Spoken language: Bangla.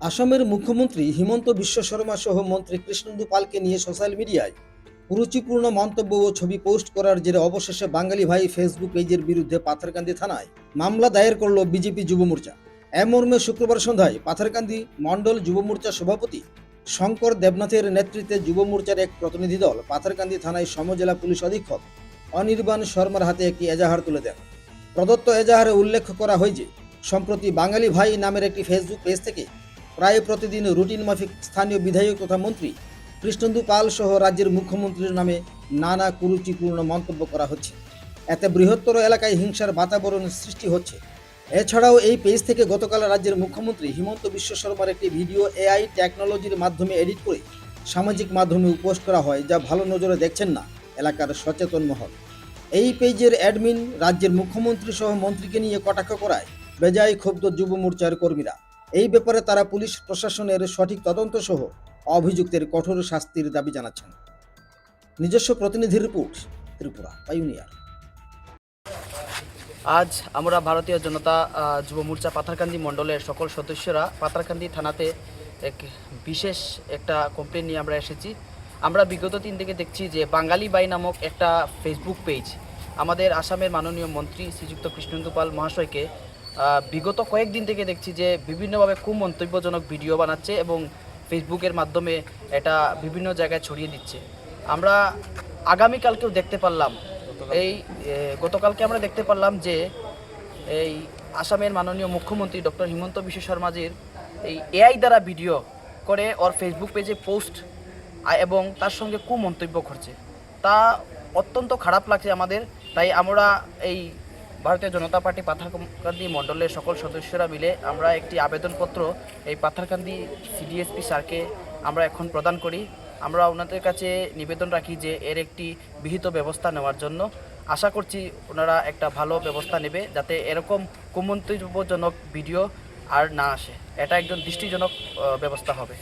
আসামের মুখ্যমন্ত্রী হিমন্ত বিশ্ব শর্মা সহ মন্ত্রী কৃষ্ণেন্দু পালকে নিয়ে সোশ্যাল মিডিয়ায় কুরুচিপূর্ণ মন্তব্য ও ছবি পোস্ট করার জেরে অবশেষে বাঙালি ভাই ফেসবুক পেজের বিরুদ্ধে পাথারকান্দি থানায় মামলা দায়ের করল বিজেপি যুব মোর্চা। এ মর্মে শুক্রবার সন্ধ্যায় পাথারকান্দি মণ্ডল যুব মোর্চা সভাপতি শঙ্কর দেবনাথের নেতৃত্বে যুব মোর্চার এক প্রতিনিধি দল পাথারকান্দি থানায় সমজেলা পুলিশ অধীক্ষক অনির্বাণ শর্মার হাতে একটি এজাহার তুলে দেন। প্রদত্ত এজাহারে উল্লেখ করা হয় যে, সম্প্রতি বাঙালি ভাই নামের একটি ফেসবুক পেজ থেকে প্রায় প্রতিদিন রুটিন মাফিক স্থানীয় বিধায়ক তথা মন্ত্রী কৃষ্ণেন্দু পাল সহ রাজ্যের মুখ্যমন্ত্রীর নামে নানা কুরুচিপূর্ণ মন্তব্য করা হচ্ছে। এতে বৃহত্তর এলাকায় হিংসার বাতাবরণ সৃষ্টি হচ্ছে। এছাড়াও এই পেজ থেকে গতকাল রাজ্যের মুখ্যমন্ত্রী হিমন্ত বিশ্ব শর্মার একটি ভিডিও এআই টেকনোলজির মাধ্যমে এডিট করে সামাজিক মাধ্যমে পোস্ট করা হয় যা ভালো নজরে দেখছেন না এলাকার সচেতন মহল। এই পেজের অ্যাডমিন রাজ্যের মুখ্যমন্ত্রী সহ মন্ত্রীকে নিয়ে কটাক্ষ করায় বেজায় ক্ষুব্ধ যুব মোর্চার কর্মীরা। এই ব্যাপারে তারা পুলিশ প্রশাসনের সঠিক তদন্ত সহ অভিযুক্তের কঠোর শাস্তির দাবি জানাচ্ছেন। নিজস্ব প্রতিনিধি রিপোর্ট, ত্রিপুরা, পাইউনিয়ার। আজ আমরা ভারতীয় জনতা যুব মোর্চা পাথারকান্দি মণ্ডলের সকল সদস্যরা পাথারকান্দি থানাতে এক বিশেষ একটা কমপ্লেন নিয়ে আমরা এসেছি। আমরা বিগত দিন থেকে দেখছি যে বাঙালি বাই নামক একটা ফেসবুক পেজ আমাদের আসামের মাননীয় মন্ত্রী শ্রীযুক্ত কৃষ্ণেন্দু পাল মহাশয়কে বিগত কয়েকদিন থেকে দেখছি যে বিভিন্নভাবে খুব মন্তব্যজনক ভিডিও বানাচ্ছে এবং ফেসবুকের মাধ্যমে এটা বিভিন্ন জায়গায় ছড়িয়ে দিচ্ছে। আমরা আগামীকালকেও দেখতে পারলাম। এই গতকালকে আমরা দেখতে পারলাম যে এই আসামের মাননীয় মুখ্যমন্ত্রী ডক্টর হিমন্ত বিশ্ব শর্মাজির এই এআই দ্বারা ভিডিও করে ওর ফেসবুক পেজে পোস্ট এবং তার সঙ্গে কুমন্তব্য করছে। তা অত্যন্ত খারাপ লাগছে আমাদের। তাই আমরা এই ভারতীয় জনতা পার্টি পাথারকান্দি মণ্ডলের সকল সদস্যরা মিলে আমরা একটি আবেদনপত্র, এই পাথারকান্দি সিডিএসপি স্যারকে আমরা এখন প্রদান করি। আমরা ওনাদের কাছে নিবেদন রাখি যে এর একটি বিহিত ব্যবস্থা নেওয়ার জন্য। আশা করছি ওনারা একটা ভালো ব্যবস্থা নেবে যাতে এরকম কুমন্তব্যজনক ভিডিও আর না আসে। এটা একজন দৃষ্টিজনক ব্যবস্থা হবে।